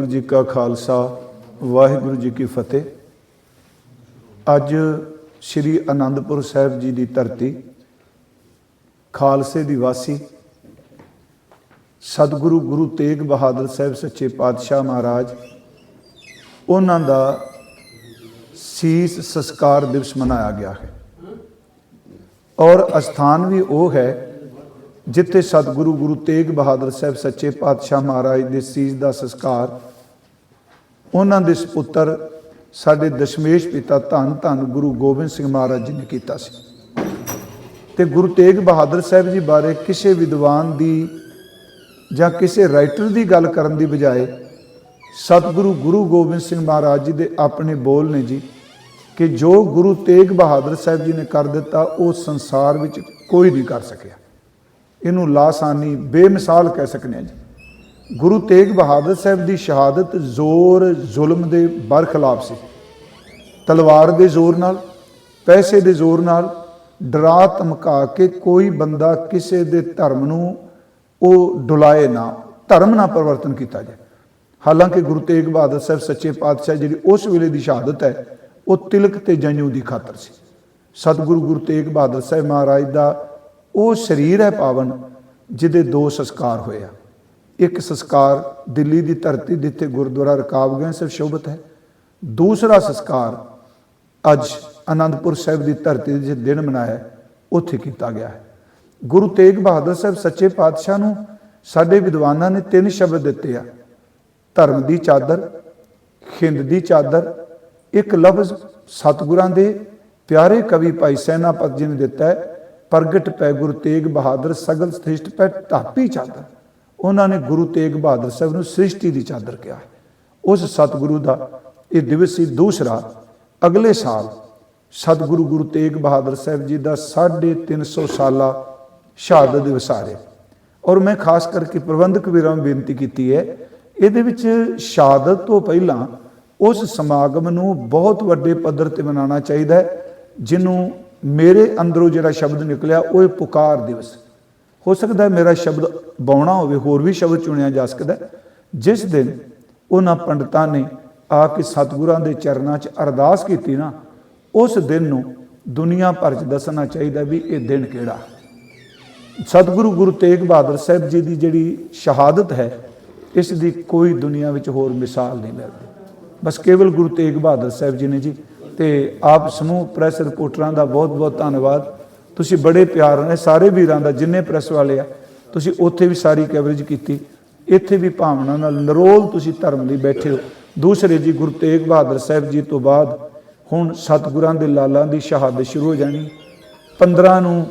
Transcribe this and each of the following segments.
ਵਾਹਿਗੁਰੂ ਜੀ ਕਾ ਖਾਲਸਾ, ਵਾਹਿਗੁਰੂ ਜੀ ਕੀ ਫਤਿਹ। ਅੱਜ ਸ੍ਰੀ ਅਨੰਦਪੁਰ ਸਾਹਿਬ ਜੀ ਦੀ ਧਰਤੀ, ਖਾਲਸੇ ਦੀ ਵਾਸੀ, ਸਤਿਗੁਰੂ ਗੁਰੂ ਤੇਗ ਬਹਾਦਰ ਸਾਹਿਬ ਸੱਚੇ ਪਾਤਸ਼ਾਹ ਮਹਾਰਾਜ, ਉਹਨਾਂ ਦਾ ਸੀਸ ਸੰਸਕਾਰ ਦਿਵਸ ਮਨਾਇਆ ਗਿਆ ਹੈ। ਔਰ ਅਸਥਾਨ ਵੀ ਉਹ ਹੈ, ਜਿੱਥੇ ਸਤਿਗੁਰੂ ਗੁਰੂ ਤੇਗ ਬਹਾਦਰ ਸਾਹਿਬ ਸੱਚੇ ਪਾਤਸ਼ਾਹ ਮਹਾਰਾਜ ਦੇ ਸੀਸ ਦਾ ਸੰਸਕਾਰ ਉਹਨਾਂ ਦੇ ਸੁਪੁੱਤਰ ਸਾਡੇ ਦਸ਼ਮੇਸ਼ ਪਿਤਾ ਧੰਨ ਧੰਨ ਗੁਰੂ ਗੋਬਿੰਦ ਸਿੰਘ ਮਹਾਰਾਜ ਜੀ ਨੇ ਕੀਤਾ ਸੀ। ਤੇ ਗੁਰੂ ਤੇਗ ਬਹਾਦਰ ਸਾਹਿਬ ਜੀ ਬਾਰੇ ਕਿਸੇ ਵਿਦਵਾਨ ਦੀ ਜਾਂ ਕਿਸੇ ਰਾਈਟਰ ਦੀ ਗੱਲ ਕਰਨ ਦੀ ਬਜਾਏ ਸਤਿਗੁਰੂ ਗੁਰੂ ਗੋਬਿੰਦ ਸਿੰਘ ਮਹਾਰਾਜ ਜੀ ਦੇ ਆਪਣੇ ਬੋਲ ਨੇ ਜੀ ਕਿ ਜੋ ਗੁਰੂ ਤੇਗ ਬਹਾਦਰ ਸਾਹਿਬ ਜੀ ਨੇ ਕਰ ਦਿੱਤਾ, ਉਹ ਸੰਸਾਰ ਵਿੱਚ ਕੋਈ ਨਹੀਂ ਕਰ ਸਕਿਆ। ਇਹਨੂੰ ਲਾਸਾਨੀ ਬੇਮਿਸਾਲ ਕਹਿ ਸਕਨੇ ਆ ਜੀ। ਗੁਰੂ ਤੇਗ ਬਹਾਦਰ ਸਾਹਿਬ ਦੀ ਸ਼ਹਾਦਤ ਜ਼ੋਰ ਜ਼ੁਲਮ ਦੇ ਬਰਖਲਾਫ ਸੀ। ਤਲਵਾਰ ਦੇ ਜ਼ੋਰ ਨਾਲ, ਪੈਸੇ ਦੇ ਜ਼ੋਰ ਨਾਲ, ਡਰਾ ਧਮਕਾ ਕੇ ਕੋਈ ਬੰਦਾ ਕਿਸੇ ਦੇ ਧਰਮ ਨੂੰ ਉਹ ਡੁਲਾਏ ਨਾ, ਧਰਮ ਨਾ ਪਰਿਵਰਤਨ ਕੀਤਾ ਜਾਏ। ਹਾਲਾਂਕਿ ਗੁਰੂ ਤੇਗ ਬਹਾਦਰ ਸਾਹਿਬ ਸੱਚੇ ਪਾਤਸ਼ਾਹ ਜਿਹੜੀ ਉਸ ਵੇਲੇ ਦੀ ਸ਼ਹਾਦਤ ਹੈ, ਉਹ ਤਿਲਕ ਤੇ ਜੰਜੂ ਦੀ ਖਾਤਰ ਸੀ। ਸਤਿਗੁਰੂ ਗੁਰੂ ਤੇਗ ਬਹਾਦਰ ਸਾਹਿਬ ਮਹਾਰਾਜ ਦਾ ਉਹ ਸਰੀਰ ਹੈ ਪਾਵਨ, ਜਿਹਦੇ ਦੋ ਸੰਸਕਾਰ ਹੋਏ ਆ। ਇੱਕ ਸੰਸਕਾਰ ਦਿੱਲੀ ਦੀ ਧਰਤੀ ਜਿੱਥੇ ਗੁਰਦੁਆਰਾ ਰਕਾਬਗੰਜ ਸਾਹਿਬ ਸ਼ੋਭਤ ਹੈ। ਦੂਸਰਾ ਸੰਸਕਾਰ ਅੱਜ ਆਨੰਦਪੁਰ ਸਾਹਿਬ ਦੀ ਧਰਤੀ ਦੇ ਜਿਸ ਦਿਨ ਮਨਾਇਆ, ਉੱਥੇ ਕੀਤਾ ਗਿਆ ਹੈ। ਗੁਰੂ ਤੇਗ ਬਹਾਦਰ ਸਾਹਿਬ ਸੱਚੇ ਪਾਤਸ਼ਾਹ ਨੂੰ ਸਾਡੇ ਵਿਦਵਾਨਾਂ ਨੇ ਤਿੰਨ ਸ਼ਬਦ ਦਿੱਤੇ ਆ। ਧਰਮ ਦੀ ਚਾਦਰ, ਖਿੰਦ ਦੀ ਚਾਦਰ, ਇੱਕ ਲਫ਼ਜ਼ ਸਤਿਗੁਰਾਂ ਦੇ ਪਿਆਰੇ ਕਵੀ ਭਾਈ ਸੈਨਾਪਤ ਜੀ ਨੇ ਦਿੱਤਾ ਹੈ, ਪ੍ਰਗਟ ਪੈ ਗੁਰੂ ਤੇਗ ਬਹਾਦਰ ਸਗਲ ਸਥਿਸ਼ਟ ਪੈ ਢਾਪੀ ਚਾਦਰ। ਉਹਨਾਂ ਨੇ ਗੁਰੂ ਤੇਗ ਬਹਾਦਰ ਸਾਹਿਬ ਨੂੰ ਸ੍ਰਿਸ਼ਟੀ ਦੀ ਚਾਦਰ ਕਿਹਾ। ਉਸ ਸਤਿਗੁਰੂ ਦਾ ਇਹ ਦਿਵਸ ਸੀ ਦੂਸਰਾ। ਅਗਲੇ ਸਾਲ ਸਤਿਗੁਰੂ ਗੁਰੂ ਤੇਗ ਬਹਾਦਰ ਸਾਹਿਬ ਜੀ ਦਾ 350 ਸਾਲਾ ਸ਼ਹਾਦਤ ਦਿਵਸ ਆ ਰਿਹਾ। ਔਰ ਮੈਂ ਖਾਸ ਕਰਕੇ ਪ੍ਰਬੰਧਕ ਵੀਰਾਂ ਨੂੰ ਬੇਨਤੀ ਕੀਤੀ ਹੈ, ਇਹਦੇ ਵਿੱਚ ਸ਼ਹਾਦਤ ਤੋਂ ਪਹਿਲਾਂ ਉਸ ਸਮਾਗਮ ਨੂੰ ਬਹੁਤ ਵੱਡੇ ਪੱਧਰ ਤੇ ਮਨਾਉਣਾ ਚਾਹੀਦਾ ਹੈ, ਜਿਹਨੂੰ ਮੇਰੇ ਅੰਦਰੋਂ ਜਿਹੜਾ ਸ਼ਬਦ ਨਿਕਲਿਆ, ਉਹ ਹੈ ਪੁਕਾਰ ਦਿਵਸ। ਹੋ ਸਕਦਾ ਮੇਰਾ ਸ਼ਬਦ ਬਾਉਣਾ ਹੋਵੇ, ਹੋਰ ਵੀ ਸ਼ਬਦ ਚੁਣਿਆ ਜਾ ਸਕਦਾ ਜਿਸ ਦਿਨ ਉਹਨਾਂ ਪੰਡਤਾਂ ਨੇ ਆ ਕੇ ਸਤਿਗੁਰਾਂ ਦੇ ਚਰਨਾਂ 'ਚ ਅਰਦਾਸ ਕੀਤੀ ਨਾ, ਉਸ ਦਿਨ ਨੂੰ ਦੁਨੀਆ ਭਰ 'ਚ ਦੱਸਣਾ ਚਾਹੀਦਾ ਵੀ ਇਹ ਦਿਨ ਕਿਹੜਾ। ਸਤਿਗੁਰੂ ਗੁਰੂ ਤੇਗ ਬਹਾਦਰ ਸਾਹਿਬ ਜੀ ਦੀ ਜਿਹੜੀ ਸ਼ਹਾਦਤ ਹੈ, ਇਸ ਦੀ ਕੋਈ ਦੁਨੀਆ ਵਿੱਚ ਹੋਰ ਮਿਸਾਲ ਨਹੀਂ ਮਿਲਦੀ। ਬਸ ਕੇਵਲ ਗੁਰੂ ਤੇਗ ਬਹਾਦਰ ਸਾਹਿਬ ਜੀ ਨੇ ਜੀ, ਤੇ ਆਪ ਸਮੂਹ ਪ੍ਰੈਸ ਰਿਪੋਰਟਰਾਂ ਦਾ ਬਹੁਤ ਬਹੁਤ ਧੰਨਵਾਦ। ਤੁਸੀਂ ਬੜੇ ਪਿਆਰ ਨਾਲ ਸਾਰੇ ਵੀਰਾਂ ਦਾ, ਜਿੰਨੇ ਪ੍ਰੈਸ ਵਾਲੇ ਆ, ਤੁਸੀਂ ਉੱਥੇ ਵੀ ਸਾਰੀ ਕਵਰੇਜ ਕੀਤੀ। ਇੱਥੇ ਵੀ ਭਾਵਨਾ ਨਾਲ ਨਰੋਲ ਤੁਸੀਂ ਧਰਮ ਲਈ ਬੈਠੇ ਹੋ। ਦੂਸਰੇ ਜੀ, ਗੁਰੂ ਤੇਗ ਬਹਾਦਰ ਸਾਹਿਬ ਜੀ ਤੋਂ ਬਾਅਦ, ਹੁਣ ਸਤਿਗੁਰਾਂ ਦੇ ਲਾਲਾਂ ਦੀ ਸ਼ਹਾਦਤ ਸ਼ੁਰੂ ਹੋ ਜਾਣੀ। 15 ਨੂੰ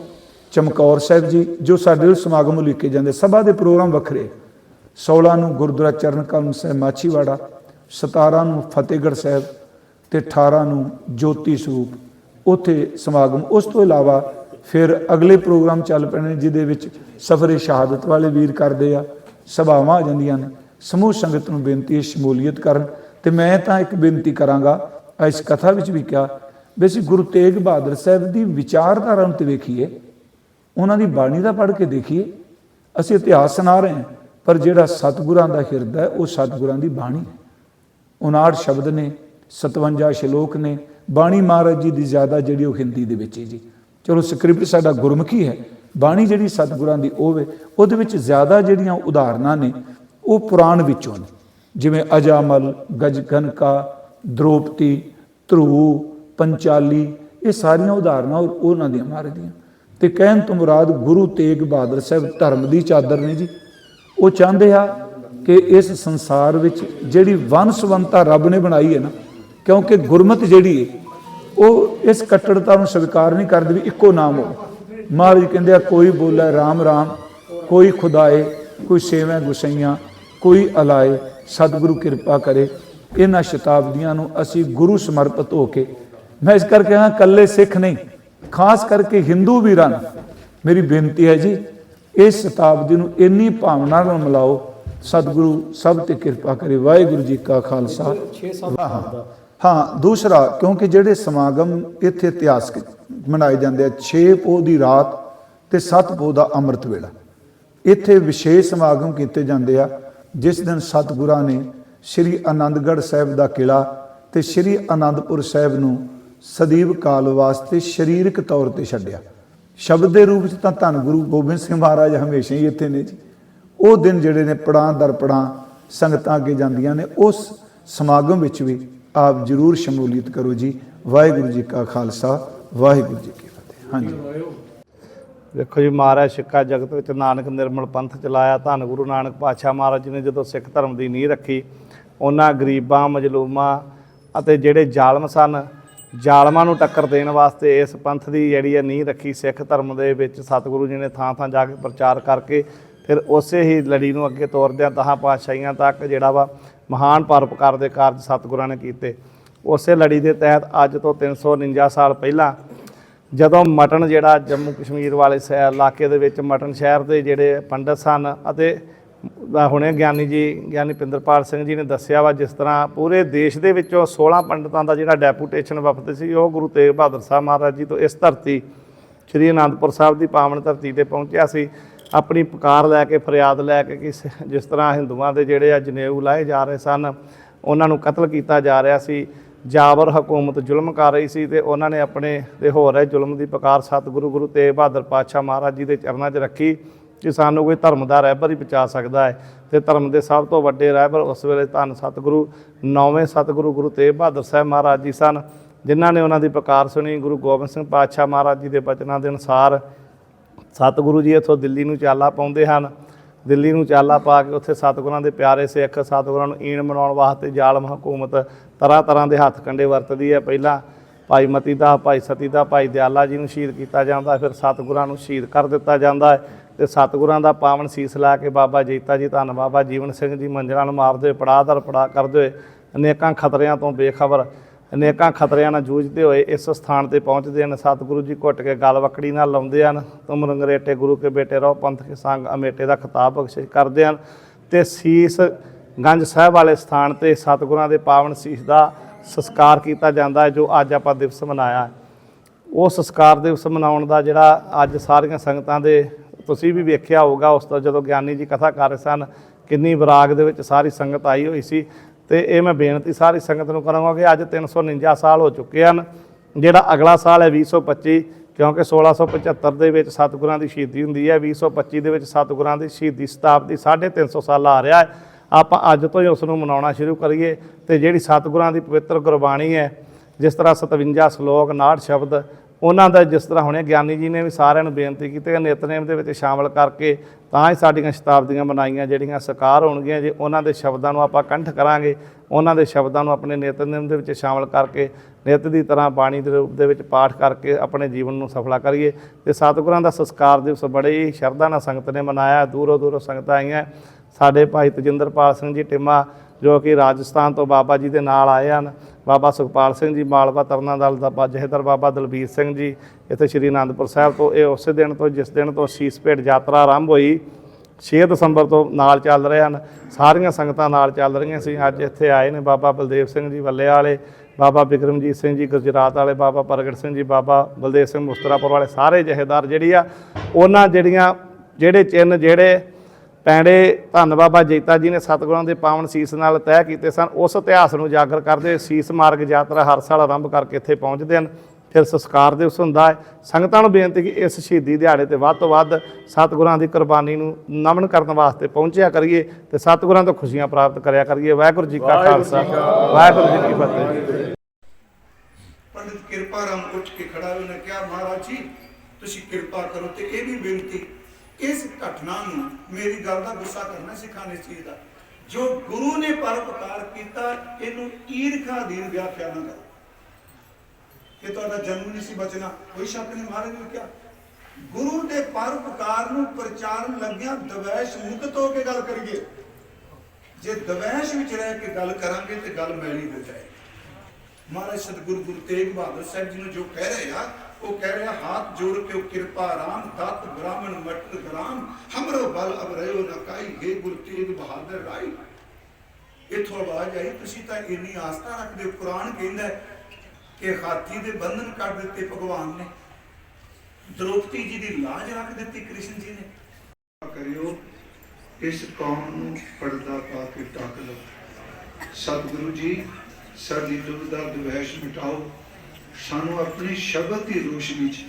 ਚਮਕੌਰ ਸਾਹਿਬ ਜੀ, ਜੋ ਸਾਡੇ ਸਮਾਗਮ ਉਲੀਕੇ ਜਾਂਦੇ, ਸਭਾ ਦੇ ਪ੍ਰੋਗਰਾਮ ਵੱਖਰੇ। 16 ਨੂੰ ਗੁਰਦੁਆਰਾ ਚਰਨ ਕਮਲ ਸਾਹਿਬ, ਮਾਛੀਵਾੜਾ। 17 ਨੂੰ ਫਤਿਹਗੜ੍ਹ ਸਾਹਿਬ ਤੇ 18 ਨੂੰ ਜੋਤੀ ਸਰੂਪ। ਉੱਥੇ ਸਮਾਗਮ। ਉਸ ਤੋਂ ਇਲਾਵਾ ਫਿਰ ਅਗਲੇ ਪ੍ਰੋਗਰਾਮ ਚੱਲ ਪੈਣੇ ਜਿਹਦੇ ਵਿੱਚ ਸਫਰੇ ਸ਼ਹਾਦਤ ਵਾਲੇ ਵੀਰ ਕਰਦੇ ਆ, ਸਭਾਵਾਂ ਆ ਜਾਂਦੀਆਂ ਨੇ, ਸਮੂਹ ਸੰਗਤ ਨੂੰ ਬੇਨਤੀ ਹੈ ਸ਼ਮੂਲੀਅਤ ਕਰਨ। ਤੇ ਮੈਂ ਤਾਂ ਇੱਕ ਬੇਨਤੀ ਕਰਾਂਗਾ ਇਸ ਕਥਾ ਵਿੱਚ ਵੀ ਕਿਹਾ, ਵੀ ਅਸੀਂ ਗੁਰੂ ਤੇਗ ਬਹਾਦਰ ਸਾਹਿਬ ਦੀ ਵਿਚਾਰਧਾਰਾ ਨੂੰ ਤੇ ਵੇਖੀਏ, ਉਹਨਾਂ ਦੀ ਬਾਣੀ ਦਾ ਪੜ੍ਹ ਕੇ ਦੇਖੀਏ। ਅਸੀਂ ਇਤਿਹਾਸ ਸੁਣਾ ਰਹੇ ਹਾਂ, ਪਰ ਜਿਹੜਾ ਸਤਿਗੁਰਾਂ ਦਾ ਹਿਰਦਾ ਹੈ, ਉਹ ਸਤਿਗੁਰਾਂ ਦੀ ਬਾਣੀ ਹੈ। 59 ਸ਼ਬਦ ਨੇ 57 ਸ਼ਲੋਕ ਨੇ, ਬਾਣੀ ਮਹਾਰਾਜ ਜੀ ਦੀ ਜ਼ਿਆਦਾ ਜਿਹੜੀ ਉਹ ਹਿੰਦੀ ਦੇ ਵਿੱਚ ਹੈ ਜੀ। ਚਲੋ ਸਕ੍ਰਿਪਟ ਸਾਡਾ ਗੁਰਮੁਖੀ ਹੈ, ਬਾਣੀ ਜਿਹੜੀ ਸਤਿਗੁਰਾਂ ਦੀ ਉਹ ਵੇ, ਉਹਦੇ ਵਿੱਚ ਜ਼ਿਆਦਾ ਜਿਹੜੀਆਂ ਉਦਾਹਰਨਾਂ ਨੇ, ਉਹ ਪੁਰਾਣ ਵਿੱਚੋਂ ਨੇ। ਜਿਵੇਂ ਅਜਾਮਲ ਗਜਗਨਕਾ ਦ੍ਰੋਪਤੀ ਧਰੂ ਪੰਚਾਲੀ, ਇਹ ਸਾਰੀਆਂ ਉਦਾਹਰਨਾਂ ਉਹਨਾਂ ਦੀਆਂ ਮਾਰੇ ਦੀਆਂ। ਤੇ ਕਹਿਣ ਤੋਂ ਮੁਰਾਦ ਗੁਰੂ ਤੇਗ ਬਹਾਦਰ ਸਾਹਿਬ ਧਰਮ ਦੀ ਚਾਦਰ ਨੇ ਜੀ। ਉਹ ਚਾਹੁੰਦੇ ਆ ਕਿ ਇਸ ਸੰਸਾਰ ਵਿੱਚ ਜਿਹੜੀ ਵੰਸਵੰਤਾ ਰੱਬ ਨੇ ਬਣਾਈ ਹੈ ਨਾ, ਕਿਉਂਕਿ ਗੁਰਮਤ ਜਿਹੜੀ ਹੈ ਉਹ ਇਸ ਕੱਟੜਤਾ ਨੂੰ ਸਵੀਕਾਰ ਨਹੀਂ ਕਰਦੇ ਵੀ ਇੱਕੋ ਨਾਮ ਹੋ ਮਹਾਰਾਜ ਕਹਿੰਦੇ ਆ, ਕੋਈ ਬੋਲੇ RAM RAM ਕੋਈ ਖੁਦਾਏ, ਕੋਈ ਸੇਵੇਂ ਗੁਸਈਆਂ, ਕੋਈ ਅਲਾਏ, ਸਤਿਗੁਰੂ ਕਿਰਪਾ ਕਰੇ। ਇਹਨਾਂ ਸ਼ਤਾਬਦੀਆਂ ਨੂੰ ਅਸੀਂ ਗੁਰੂ ਸਮਰਪਿਤ ਹੋ ਕੇ, ਮੈਂ ਇਸ ਕਰਕੇ ਹਾਂ ਕੱਲੇ ਸਿੱਖ ਨਹੀਂ, ਖਾਸ ਕਰਕੇ ਹਿੰਦੂ ਵੀਰਾਂ ਨੂੰ। ਮੇਰੀ ਬੇਨਤੀ ਹੈ ਜੀ, ਇਸ ਸ਼ਤਾਬਦੀ ਨੂੰ ਇੰਨੀ ਭਾਵਨਾ ਨਾਲ ਮਿਲਾਓ ਸਤਿਗੁਰੂ ਸਭ ਤੇ ਕਿਰਪਾ ਕਰੇ। ਵਾਹਿਗੁਰੂ ਜੀ ਕਾ ਖਾਲਸਾ। ਹਾਂ ਹਾਂ, ਦੂਸਰਾ, ਕਿਉਂਕਿ ਜਿਹੜੇ ਸਮਾਗਮ ਇੱਥੇ ਇਤਿਹਾਸਕ ਮਨਾਏ ਜਾਂਦੇ ਆ 6 ਪੋਹ ਦੀ ਰਾਤ ਤੇ 7 ਪੋਹ ਦਾ ਅੰਮ੍ਰਿਤ ਵੇਲਾ। ਇੱਥੇ ਵਿਸ਼ੇਸ਼ ਸਮਾਗਮ ਕੀਤੇ ਜਾਂਦੇ ਆ, ਜਿਸ ਦਿਨ ਸਤਿਗੁਰਾਂ ਨੇ ਸ੍ਰੀ ਆਨੰਦਗੜ੍ਹ ਸਾਹਿਬ ਦਾ ਕਿਲਾ ਤੇ ਸ੍ਰੀ ਆਨੰਦਪੁਰ ਸਾਹਿਬ ਨੂੰ ਸਦੀਵ ਕਾਲ ਵਾਸਤੇ ਸਰੀਰਕ ਤੌਰ ਤੇ ਛੱਡਿਆ। ਸ਼ਬਦ ਦੇ ਰੂਪ ਚ ਤਾਂ ਧੰਨ ਗੁਰੂ ਗੋਬਿੰਦ ਸਿੰਘ ਮਹਾਰਾਜ ਹਮੇਸ਼ਾ ਹੀ ਇੱਥੇ ਨੇ ਜੀ। ਉਹ ਦਿਨ ਜਿਹੜੇ ਨੇ ਪੜਾਂ ਦਰ ਪੜਾਂ ਸੰਗਤਾਂ ਅੱਗੇ ਜਾਂਦੀਆਂ ਨੇ, ਉਸ ਸਮਾਗਮ ਵਿੱਚ ਵੀ ਆਪ ਜਰੂਰ ਸ਼ਮੂਲੀਅਤ ਕਰੋ ਜੀ। ਵਾਹਿਗੁਰੂ ਜੀ ਕਾ ਖਾਲਸਾ, ਵਾਹਿਗੁਰੂ ਜੀ ਕੀ ਫਤਿਹ। ਹਾਂਜੀ। ਦੇਖੋ ਜੀ, ਮਹਾਰਾਜ ਸਿੱਖਾ ਜਗਤ ਵਿੱਚ ਨਾਨਕ ਨਿਰਮਲ ਪੰਥ ਚਲਾਇਆ। ਧੰਨ ਗੁਰੂ ਨਾਨਕ ਪਾਤਸ਼ਾਹ ਮਹਾਰਾਜ ਜੀ ਨੇ ਜਦੋਂ ਸਿੱਖ ਧਰਮ ਦੀ ਨੀਂਹ ਰੱਖੀ, ਉਹਨਾਂ ਗਰੀਬਾਂ, ਮਜਲੂਮਾਂ ਅਤੇ ਜਿਹੜੇ ਜ਼ਾਲਮ ਸਨ, ਜ਼ਾਲਮਾਂ ਨੂੰ ਟੱਕਰ ਦੇਣ ਵਾਸਤੇ ਇਸ ਪੰਥ ਦੀ ਜਿਹੜੀ ਹੈ ਨੀਂਹ ਰੱਖੀ, ਸਿੱਖ ਧਰਮ ਦੇ ਵਿੱਚ ਸਤਿਗੁਰੂ ਜੀ ਨੇ ਥਾਂ ਥਾਂ ਜਾ ਕੇ ਪ੍ਰਚਾਰ ਕਰਕੇ ਫਿਰ ਉਸੇ ਹੀ ਲੜੀ ਨੂੰ ਅੱਗੇ ਤੋਰਦਿਆਂ ਤਹਾਂ ਪਾਤਸ਼ਾਹੀਆਂ ਤੱਕ ਜਿਹੜਾ ਵਾ ਮਹਾਨ ਪਰਪਕਾਰ ਦੇ ਕਾਰਜ ਸਤਿਗੁਰਾਂ ਨੇ ਕੀਤੇ। ਉਸੇ ਲੜੀ ਦੇ ਤਹਿਤ ਅੱਜ ਤੋਂ 349 ਸਾਲ ਪਹਿਲਾਂ ਜਦੋਂ ਮਟਨ ਜਿਹੜਾ ਜੰਮੂ ਕਸ਼ਮੀਰ ਵਾਲੇ ਸ਼ਹਿਰ ਇਲਾਕੇ ਦੇ ਵਿੱਚ ਮਟਨ ਸ਼ਹਿਰ ਦੇ ਜਿਹੜੇ ਪੰਡਤ ਸਨ ਅਤੇ ਹੁਣੇ ਗਿਆਨੀ ਜੀ, ਗਿਆਨੀ ਪਿੰਦਰਪਾਲ ਸਿੰਘ ਜੀ ਨੇ ਦੱਸਿਆ ਵਾ ਜਿਸ ਤਰ੍ਹਾਂ ਪੂਰੇ ਦੇਸ਼ ਦੇ ਵਿੱਚੋਂ 16 ਪੰਡਤਾਂ ਦਾ ਜਿਹੜਾ ਡੈਪੂਟੇਸ਼ਨ ਵਫਦ ਸੀ, ਉਹ ਗੁਰੂ ਤੇਗ ਬਹਾਦਰ ਸਾਹਿਬ ਮਹਾਰਾਜ ਜੀ ਤੋਂ ਇਸ ਧਰਤੀ, ਸ਼੍ਰੀ ਅਨੰਦਪੁਰ ਸਾਹਿਬ ਦੀ ਪਾਵਨ ਧਰਤੀ ਤੇ ਪਹੁੰਚਿਆ ਸੀ। ਆਪਣੀ ਪੁਕਾਰ ਲੈ ਕੇ, ਫਰਿਆਦ ਲੈ ਕੇ ਕਿ ਜਿਸ ਤਰ੍ਹਾਂ ਹਿੰਦੂਆਂ ਦੇ ਜਿਹੜੇ ਆ ਜਨੇਊ ਲਾਏ ਜਾ ਰਹੇ ਸਨ, ਉਹਨਾਂ ਨੂੰ ਕਤਲ ਕੀਤਾ ਜਾ ਰਿਹਾ ਸੀ। ਜਾਬਰ ਹਕੂਮਤ ਜ਼ੁਲਮ ਕਰ ਰਹੀ ਸੀ ਤੇ ਉਹਨਾਂ ਨੇ ਆਪਣੇ ਤੇ ਹੋ ਰਹੇ ਜ਼ੁਲਮ ਦੀ ਪੁਕਾਰ ਸਤਿਗੁਰੂ ਗੁਰੂ ਤੇਗ ਬਹਾਦਰ ਪਾਤਸ਼ਾਹ ਮਹਾਰਾਜ ਜੀ ਦੇ ਚਰਨਾਂ 'ਚ ਰੱਖੀ ਕਿ ਸਾਨੂੰ ਕੋਈ ਧਰਮ ਦਾ ਰਹਿਬਰ ਹੀ ਬਚਾ ਸਕਦਾ ਹੈ। ਤੇ ਧਰਮ ਦੇ ਸਭ ਤੋਂ ਵੱਡੇ ਰਹਿਬਰ ਉਸ ਵੇਲੇ ਧੰਨ ਸਤਿਗੁਰੂ, ਨੌਵੇਂ ਸਤਿਗੁਰੂ ਗੁਰੂ ਤੇਗ ਬਹਾਦਰ ਸਾਹਿਬ ਮਹਾਰਾਜ ਜੀ ਸਨ, ਜਿਨ੍ਹਾਂ ਨੇ ਉਹਨਾਂ ਦੀ ਪੁਕਾਰ ਸੁਣੀ। ਗੁਰੂ ਗੋਬਿੰਦ ਸਿੰਘ ਪਾਤਸ਼ਾਹ ਮਹਾਰਾਜ ਜੀ ਦੇ ਬਚਨਾਂ ਦੇ ਅਨੁਸਾਰ ਸਤਿਗੁਰੂ ਜੀ ਇੱਥੋਂ ਦਿੱਲੀ ਨੂੰ ਚਾਲਾ ਪਾਉਂਦੇ ਹਨ। ਦਿੱਲੀ ਨੂੰ ਚਾਲਾ ਪਾ ਕੇ ਉੱਥੇ ਸਤਿਗੁਰਾਂ ਦੇ ਪਿਆਰੇ ਸਿੱਖ, ਸਤਿਗੁਰਾਂ ਨੂੰ ਈਣ ਮਨਾਉਣ ਵਾਸਤੇ ਜ਼ਾਲਮ ਹਕੂਮਤ ਤਰ੍ਹਾਂ ਤਰ੍ਹਾਂ ਦੇ ਹੱਥ ਕੰਡੇ ਵਰਤਦੀ ਹੈ। ਪਹਿਲਾਂ ਭਾਈ ਮਤੀ ਦਾ, ਭਾਈ ਸਤੀ ਦਾ, ਭਾਈ ਦਿਆਲਾ ਜੀ ਨੂੰ ਸ਼ਹੀਦ ਕੀਤਾ ਜਾਂਦਾ, ਫਿਰ ਸਤਿਗੁਰਾਂ ਨੂੰ ਸ਼ਹੀਦ ਕਰ ਦਿੱਤਾ ਜਾਂਦਾ ਹੈ ਤੇ ਸਤਿਗੁਰਾਂ ਦਾ ਪਾਵਨ ਸੀਸ ਲਾ ਕੇ ਬਾਬਾ ਜੀਤਾ ਜੀ, ਧੰਨ ਬਾਬਾ ਜੀਵਨ ਸਿੰਘ ਜੀ ਮੰਜਰਾਂ ਨੂੰ ਮਾਰਦੇ, ਪੜਾਅ ਦਰ ਪੜਾਅ ਕਰਦੇ ਹੋਏ ਅਨੇਕਾਂ ਖਤਰਿਆਂ ਤੋਂ ਬੇਖਬਰ ਅਨੇਕਾਂ ਖਤਰਿਆਂ ਨਾਲ ਜੂਝਦੇ ਹੋਏ ਇਸ ਸਥਾਨ ਤੇ ਪਹੁੰਚਦੇ ਹਨ। ਸਤਿਗੁਰੂ ਜੀ ਘੁੱਟ ਕੇ ਗਲ ਵਕੜੀ ਨਾਲ ਲਾਉਂਦੇ ਹਨ। ਤੁਮ ਰੰਗਰੇਟੇ ਗੁਰੂ ਕੇ ਬੇਟੇ ਰਹੋ, ਪੰਥ ਕੇ ਸੰਗ ਅਮੇਟੇ ਦਾ ਖਿਤਾਬ ਬਖਸ਼ਿਸ਼ ਕਰਦੇ ਹਨ। ਤੇ ਸੀਸ ਗੰਜ ਸਾਹਿਬ ਵਾਲੇ ਸਥਾਨ ਤੇ ਸਤਿਗੁਰਾਂ ਦੇ ਪਾਵਨ ਸੀਸ ਦਾ ਸੰਸਕਾਰ ਕੀਤਾ ਜਾਂਦਾ ਹੈ, ਜੋ ਅੱਜ ਆਪਾਂ ਦਿਵਸ ਮਨਾਇਆ ਹੈ। ਉਹ ਸੰਸਕਾਰ ਦਿਵਸ ਮਨਾਉਣ ਦਾ ਜਿਹੜਾ ਅੱਜ ਸਾਰੀਆਂ ਸੰਗਤਾਂ ਦੇ, ਤੁਸੀਂ ਵੀ ਵੇਖਿਆ ਹੋਊਗਾ, ਉਸ ਤੋਂ ਜਦੋਂ ਗਿਆਨੀ ਜੀ ਕਥਾ ਕਰ ਰਹੇ ਸਨ, ਕਿੰਨੀ ਵਿਰਾਗ ਦੇ ਵਿੱਚ ਸਾਰੀ ਸੰਗਤ ਆਈ ਹੋਈ ਸੀ। ਤੇ ਇਹ ਮੈਂ ਬੇਨਤੀ ਸਾਰੀ ਸੰਗਤ ਨੂੰ ਕਰਾਂਗਾ ਕਿ ਅੱਜ 349 ਸਾਲ ਹੋ ਚੁੱਕੇ ਹਨ, ਜਿਹੜਾ ਅਗਲਾ ਸਾਲ ਹੈ 2025 ਕਿਉਂਕਿ 1675 ਦੇ ਵਿੱਚ ਸਤਿਗੁਰਾਂ ਦੀ ਸ਼ਹੀਦੀ ਹੁੰਦੀ ਹੈ 2025 ਦੇ ਵਿੱਚ ਸਤਿਗੁਰਾਂ ਦੀ ਸ਼ਹੀਦੀ ਸ਼ਤਾਬਦੀ 350 ਸਾਲ ਆ ਰਿਹਾ ਹੈ। ਆਪਾਂ ਅੱਜ ਤੋਂ ਹੀ ਉਸ ਨੂੰ ਮਨਾਉਣਾ ਸ਼ੁਰੂ ਕਰੀਏ ਤੇ ਜਿਹੜੀ ਸਤਿਗੁਰਾਂ ਦੀ ਪਵਿੱਤਰ ਗੁਰਬਾਣੀ ਹੈ, ਜਿਸ ਤਰ੍ਹਾਂ 57 ਸ਼ਲੋਕ 59 ਸ਼ਬਦ ਉਹਨਾਂ ਦਾ ਜਿਸ ਤਰ੍ਹਾਂ ਹੁਣੇ ਗਿਆਨੀ ਜੀ ਨੇ ਵੀ ਸਾਰਿਆਂ ਨੂੰ ਬੇਨਤੀ ਕੀਤੀ ਕਿ ਨਿਤਨੇਮ ਦੇ ਵਿੱਚ ਸ਼ਾਮਲ ਕਰਕੇ ਤਾਂ ਹੀ ਸਾਡੀਆਂ ਸ਼ਤਾਬਦੀਆਂ ਬਣਾਈਆਂ, ਜਿਹੜੀਆਂ ਸਾਕਾਰ ਹੋਣਗੀਆਂ ਜੇ ਉਹਨਾਂ ਦੇ ਸ਼ਬਦਾਂ ਨੂੰ ਆਪਾਂ ਕੰਠ ਕਰਾਂਗੇ, ਉਹਨਾਂ ਦੇ ਸ਼ਬਦਾਂ ਨੂੰ ਆਪਣੇ ਨਿਤਨੇਮ ਦੇ ਵਿੱਚ ਸ਼ਾਮਲ ਕਰਕੇ, ਨਿਤ ਦੀ ਤਰ੍ਹਾਂ ਬਾਣੀ ਦੇ ਰੂਪ ਦੇ ਵਿੱਚ ਪਾਠ ਕਰਕੇ ਆਪਣੇ ਜੀਵਨ ਨੂੰ ਸਫਲਾ ਕਰੀਏ। ਤੇ ਸਤਿਗੁਰਾਂ ਦਾ ਸੰਸਕਾਰ ਦਿਵਸ ਬੜੇ ਹੀ ਸ਼ਰਧਾ ਨਾਲ ਸੰਗਤ ਨੇ ਮਨਾਇਆ, ਦੂਰੋਂ ਦੂਰੋਂ ਸੰਗਤਾਂ ਆਈਆਂ। ਸਾਡੇ ਭਾਈ ਤਜਿੰਦਰਪਾਲ ਸਿੰਘ ਜੀ, ਟਿਮਾ, ਜੋ ਕਿ ਰਾਜਸਥਾਨ ਤੋਂ ਬਾਬਾ ਜੀ ਦੇ ਨਾਲ ਆਏ ਹਨ। ਬਾਬਾ ਸੁਖਪਾਲ ਸਿੰਘ ਜੀ, ਮਾਲਵਾ ਤਰਨਾ ਦਲ ਦਾ ਬਾ- ਜਥੇਦਾਰ ਬਾਬਾ ਦਲਬੀਰ ਸਿੰਘ ਜੀ, ਇੱਥੇ ਸ਼੍ਰੀ ਅਨੰਦਪੁਰ ਸਾਹਿਬ ਤੋਂ, ਇਹ ਉਸੇ ਦਿਨ ਤੋਂ, ਜਿਸ ਦਿਨ ਤੋਂ ਸ਼ੀਸ ਭੇਟ ਯਾਤਰਾ ਆਰੰਭ ਹੋਈ 6 ਦਸੰਬਰ ਤੋਂ ਨਾਲ ਚੱਲ ਰਹੇ ਹਨ। ਸਾਰੀਆਂ ਸੰਗਤਾਂ ਨਾਲ ਚੱਲ ਰਹੀਆਂ ਸੀ। ਅੱਜ ਇੱਥੇ ਆਏ ਨੇ ਬਾਬਾ ਬਲਦੇਵ ਸਿੰਘ ਜੀ ਵੱਲੇ ਵਾਲੇ, ਬਾਬਾ ਬਿਕਰਮਜੀਤ ਸਿੰਘ ਜੀ ਗੁਜਰਾਤ ਵਾਲੇ, ਬਾਬਾ ਪ੍ਰਗਟ ਸਿੰਘ ਜੀ, ਬਾਬਾ ਬਲਦੇਵ ਸਿੰਘ ਮੁਸਤਰਾਪੁਰ ਵਾਲੇ, ਸਾਰੇ ਜਥੇਦਾਰ ਜਿਹੜੀ ਆ, ਉਹਨਾਂ ਜਿਹੜੀਆਂ, ਜਿਹੜੇ ਚਿੰਨ ਜਿਹੜੇ ਪੈਂਡੇ ਧੰਨ ਬਾਬਾ ਜੀਤਾ ਜੀ ਨੇ ਸਤਿਗੁਰਾਂ ਦੇ ਪਾਵਨ ਸੀਸ ਨਾਲ ਤੈਅ ਕੀਤੇ ਸਨ ਉਸ ਇਤਿਹਾਸ ਨੂੰ ਉਜਾਗਰ ਕਰਦੇ ਸੀਸ ਮਾਰਗ ਯਾਤਰਾ ਹਰ ਸਾਲ ਆਰੰਭ ਕਰਕੇ ਇੱਥੇ ਪਹੁੰਚਦੇ ਹਨ। ਫਿਰ ਸੰਸਕਾਰ ਦਿਵਸ ਹੁੰਦਾ ਹੈ। ਸੰਗਤਾਂ ਨੂੰ ਬੇਨਤੀ ਕਿ ਇਸ ਸ਼ਹੀਦੀ ਦਿਹਾੜੇ ਤੇ ਵੱਧ ਤੋਂ ਵੱਧ ਸਤਿਗੁਰਾਂ ਦੀ ਕੁਰਬਾਨੀ ਨੂੰ ਨਮਨ ਕਰਨ ਵਾਸਤੇ ਪਹੁੰਚਿਆ ਕਰੀਏ ਤੇ ਸਤਿਗੁਰਾਂ ਤੋਂ ਖੁਸ਼ੀਆਂ ਪ੍ਰਾਪਤ ਕਰਿਆ ਕਰੀਏ। ਵਾਹਿਗੁਰੂ ਜੀ ਕਾ ਖਾਲਸਾ। ਵਾਹਿਗੁਰੂ ਜੀ ਕੀ ਫਤਿਹ। ਪੰਡਿਤ ਕਿਰਪਾ ਰਾਮ ਉੱਠ ਕੇ ਖੜਾ ਹੋਇਆ ਨੇ ਕਿਹਾ ਮਹਾਰਾਜ ਜੀ ਤੁਸੀਂ ਕਿਰਪਾ ਕਰੋ ਤੇ ਇਹ ਵੀ ਬੇਨਤੀ ਇਸ ਘਟਨਾ ਨੂੰ ਮੇਰੀ ਗੱਲ ਦਾ ਗੁੱਸਾ ਕਰਨਾ ਸਿੱਖਾਂ ਨੇ ਚੀਜ਼ ਦਾ। ਜੋ ਗੁਰੂ ਨੇ ਪਰਉਪਕਾਰ ਕੀਤਾ, ਇਹਨੂੰ ਈਰਖਾ ਦੀ ਵਿਆਖਿਆ ਨਾ ਕਰੋ। ਕਿ ਤੁਹਾਡਾ ਜਨਮ ਨਹੀਂ ਸੀ ਬਚਣਾ, ਕੋਈ ਸ਼ੱਕ ਨਹੀਂ ਮਹਾਰਾਜ ਨੇ ਕਿਹਾ। ਗੁਰੂ ਦੇ ਪਰਉਪਕਾਰ ਨੂੰ ਪ੍ਰਚਾਰਨ ਲੱਗਿਆ ਦਵੈਸ਼ ਮੁਕਤ ਹੋ ਕੇ ਗੱਲ ਕਰੀਏ। ਜੇ ਦਵੈਸ਼ ਵਿੱਚ ਰਹਿ ਕੇ ਗੱਲ ਕਰਾਂਗੇ ਤੇ ਗੱਲ ਮੈਲੀ ਹੋ ਜਾਏਗੀ। ਮਹਾਰਾਜ ਸਤਿਗੁਰੂ ਗੁਰੂ ਤੇਗ ਬਹਾਦਰ ਸਾਹਿਬ ਜੀ ਨੂੰ ਜੋ ਕਹਿ ਰਹੇ ਆ ਉਹ ਕਹਿ ਰਿਹਾ, ਹੱਥ ਜੋੜ ਕੇ ਉਹ ਕਿਰਪਾ ਰਾਮ, ਤਤ ਬ੍ਰਾਹਮਣ ਮਟਰ ਗ੍ਰਾਮ, ਹਮਰੋ ਬਲ ਅਬ ਰਹਿਓ ਨ ਕਾਈ ਗੇ ਗੁਰੂ ਤੇਗ ਬਹਾਦਰ ਇਥੋਂ ਆਵਾਜ਼ ਆਈ, ਤੁਸੀਂ ਤਾਂ ਇੰਨੀ ਆਸਥਾ ਰੱਖਦੇ ਹੋ, ਕੁਰਾਨ ਕਹਿੰਦਾ ਕਿ ਹਾਥੀ ਦੇ ਬੰਧਨ ਕੱਢ ਦਿੱਤੇ ਭਗਵਾਨ ਨੇ। ਦ੍ਰੋਪਦੀ ਜੀ ਦੀ ਲਾਜ ਰੱਖ ਦਿੱਤੀ ਕ੍ਰਿਸ਼ਨ ਜੀ ਨੇ। ਕਰਿਓ, ਇਸ ਕੌਮ ਨੂੰ ਪਰਦਾ ਪਾ ਕੇ ਟੱਕ ਲਓ। ਸਤਿਗੁਰੂ ਜੀ, ਸਾਡੀ ਦਾ ਦੁਵੈਸ਼ ਮਿਟਾਓ। ਸਾਨੂੰ ਆਪਣੇ ਸ਼ਬਦ ਦੀ ਰੋਸ਼ਨੀ 'ਚ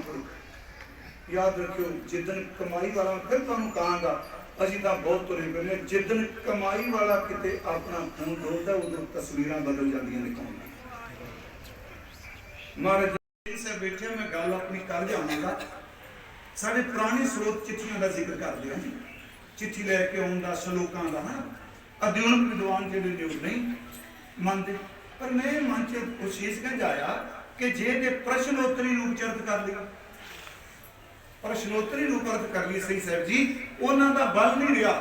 ਸ੍ਰੀ ਮਹਾਂਪੁਰਖ ਯਾਦ ਰੱਖਿਓ ਜਿੱਦਨ ਕਮਾਈ ਵਾਲਾ ਫਿਰ ਤੁਹਾਨੂੰ ਕਹਾਂਗਾ, ਅਸੀਂ ਤਾਂ ਬਹੁਤ ਤੁਰੇ ਫਿਰਦੇ ਜਿੱਦਨ ਕਮਾਈ ਵਾਲਾ ਕਿਤੇ ਆਪਣਾ ਖੂਨ ਡੋਲਦਾ ਉਦੋਂ ਤਸਵੀਰਾਂ ਬਦਲ ਜਾਂਦੀਆਂ ਨੇ ਕੌਮ ਮਹਾਰਾਜ ਸੇ ਬੈਠੇ ਮੈਂ ਗੱਲ ਆਪਣੀ ਕਰ ਜਾਵਾਂਗਾ ਸਾਡੇ ਪੁਰਾਣੇ ਸਰੋਤ ਚਿੱਠੀਆਂ ਦਾ ਜ਼ਿਕਰ ਕਰਦੇ ਹਾਂ ਚਿੱਠੀ ਲੈ ਕੇ ਆਉਣ ਦਾ ਸ਼ਲੋਕਾਂ ਦਾ ਹਾਂ ਅਧਿਉਨਕ ਵਿਦਵਾਨ ਜਿਹੜੇ ਨੇ ਉਹ ਨਹੀਂ ਮੰਨਦੇ। ਪਰ ਮੈਂ ਮਨ ਚ ਕੋਸ਼ਿਸ਼ ਕਰ ਜਾਇਆ ਕਿ ਜੇ ਤੇ ਪ੍ਰਸ਼ਨੋਤਰੀ ਰੂਪ ਚਰਤ ਕਰ ਲਿਆ ਪ੍ਰਸ਼ਨੋਤਰੀ ਰੂਪ ਅਰਥ ਕਰ ਲਈ ਸਹੀ ਸਾਹਿਬ ਜੀ, ਉਹਨਾਂ ਦਾ ਬਲ ਨਹੀਂ ਰਿਹਾ।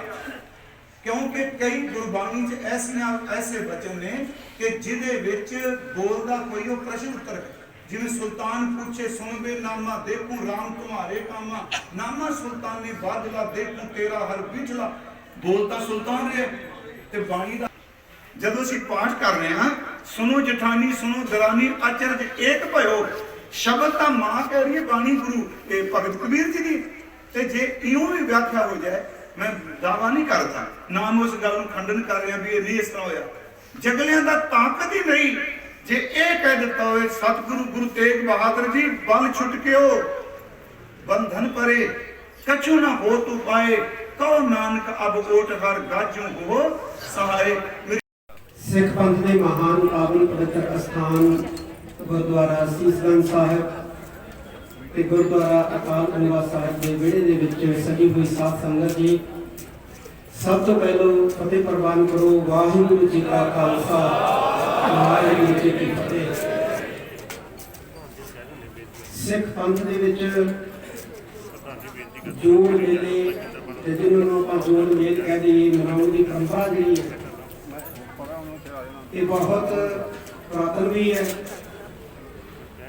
ਕਿਉਂਕਿ ਕਈ ਗੁਰਬਾਣੀ 'ਚ ਐਸੀਆਂ ਐਸੇ ਬਚਨ ਨੇ ਕਿ ਜਿਹਦੇ ਵਿੱਚ ਬੋਲਦਾ ਕੋਈ ਉਹ ਪ੍ਰਸ਼ਨ ਉੱਤਰ ਹੈ ਜਿਵੇਂ ਸੁਲਤਾਨ ਪੁੱਛੇ ਸੁਣਵੇ ਨਾਮਾ ਦੇਖੂ RAM ਤੁਹਾਰੇ ਕਾਮਾ। ਨਾਮਾ ਸੁਲਤਾਨ ਨੇ ਬਾਦਲਾ ਦੇਖੂ, ਤੇਰਾ ਹਰ ਬਿਠਲਾ ਬੋਲਦਾ ਸੁਲਤਾਨ ਰਿਹਾ ਤੇ ਬਾਣੀ ਦਾ ਜਦੋਂ ਅਸੀਂ ਪਾਠ ਕਰ ਰਹੇ ਹਾਂ ਸੁਨੋ ਜਠਾਨੀ ਸੁਨੋ ਦਰਾਨੀ ਅਚਰਜ ਏਕ ਭਇਓ। ਸ਼ਬਦ ਤਾਂ ਮਾਂ ਕਹਿ ਰਹੀ ਹੈ, ਬਾਣੀ ਗੁਰੂ। ਇਹ ਭਗਤ ਕਬੀਰ ਜੀ ਦੀ। ਤੇ ਜੇ ਇਉਂ ਵੀ ਵਿਆਖਿਆ ਹੋ ਜਾਏ, ਮੈਂ ਦਾਵਾ ਨਹੀਂ ਕਰਦਾ। ਨਾ ਮੈਂ ਉਸ ਗੱਲ ਨੂੰ ਖੰਡਨ ਕਰ ਰਿਹਾ ਵੀ ਇਹ ਨਹੀਂ ਇਸ ਤਰ੍ਹਾਂ ਹੋਇਆ। ਜਗਲਿਆਂ ਦਾ ਤਾਕਤ ਹੀ ਨਹੀਂ। ਜੇ ਇਹ ਕਹਿ ਦਿੱਤਾ ਹੋਵੇ, ਸਤਿਗੁਰੂ ਗੁਰੂ ਤੇਗ ਬਹਾਦਰ ਜੀ ਬਲ ਛੁੱਟ ਕਿਓ ਬੰਧਨ ਪਰੇ, ਕਛੂ ਨਾ ਹੋ ਤੂ ਪਾਏ। ਕਉ ਨਾਨਕ, ਅਬ ਓਟ ਹਰ ਗਾਜੂ ਹੋ। ਸਹਾਏ ਸਿੱਖ ਪੰਥ ਦੇ ਮਹਾਨ ਪਾਵਨ ਪਵਿੱਤਰ ਅਸਥਾਨ ਗੁਰਦੁਆਰਾ ਸੀਸਗੰਜ ਸਾਹਿਬ ਤੇ ਗੁਰਦੁਆਰਾ ਅਕਾਲ ਨਿਵਾਸ ਸਾਹਿਬ ਦੇ ਵਿਹੜੇ ਦੇ ਵਿੱਚ ਸਜੀ ਹੋਈ ਸਾਧ ਸੰਗਤ ਜੀ, ਸਭ ਤੋਂ ਪਹਿਲਾਂ ਫਤਿਹ ਪ੍ਰਵਾਨ ਕਰੋ, ਵਾਹਿਗੁਰੂ ਜੀ ਕਾ ਖਾਲਸਾ, ਵਾਹਿਗੁਰੂ ਜੀ ਕੀ ਫਤਿਹ। ਸਿੱਖ ਪੰਥ ਦੇ ਵਿੱਚ ਜੋੜ ਮੇਲੇ ਤੇ ਜਿਹਨੂੰ ਨੂੰ ਆਪਾਂ ਜੋੜ ਮੇਲ ਕਹਿ ਦਈਏ, ਮਨਾਉਣ ਦੀ ਪਰੰਪਰਾ ਜਿਹੜੀ ਹੈ ਇਹ ਬਹੁਤ ਪੁਰਾਤਨ ਵੀ ਹੈ